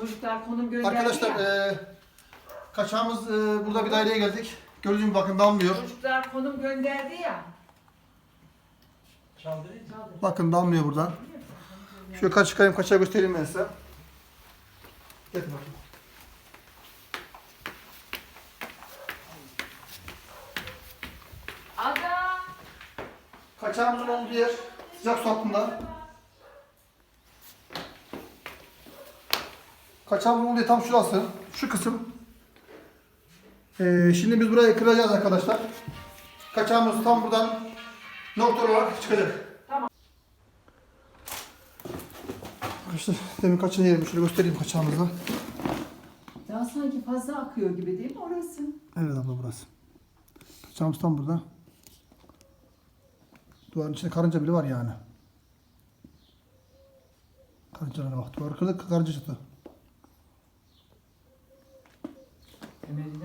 Çocuklar konum gönderdi Arkadaşlar ya. e, kaçağımız e, burada bir daireye geldik. Gördüğünüz gibi bakın damlıyor. Çocuklar konum gönderdi ya. Çaldırayım. Çaldı. Bakın damlıyor buradan. Şöyle kaç çıkayım kaçağı göstereyim ben size. Getir bakayım. Ada. Kaçağımızın olduğu yer sıcak su hattında. Kaçağımızın olduğu yer tam şurası. Şu kısım. Ee, şimdi biz burayı kıracağız arkadaşlar. Kaçağımız tam buradan nokta olarak çıkacak. Tamam. İşte demin kaçını yerim. Şöyle göstereyim kaçağımızı. Daha sanki fazla akıyor gibi değil mi orası? Evet abla burası. Kaçağımız tam burada. Duvarın içinde karınca bile var yani. Karıncalara bak. Duvar kırdık karınca çıktı. Kime diyeceğim?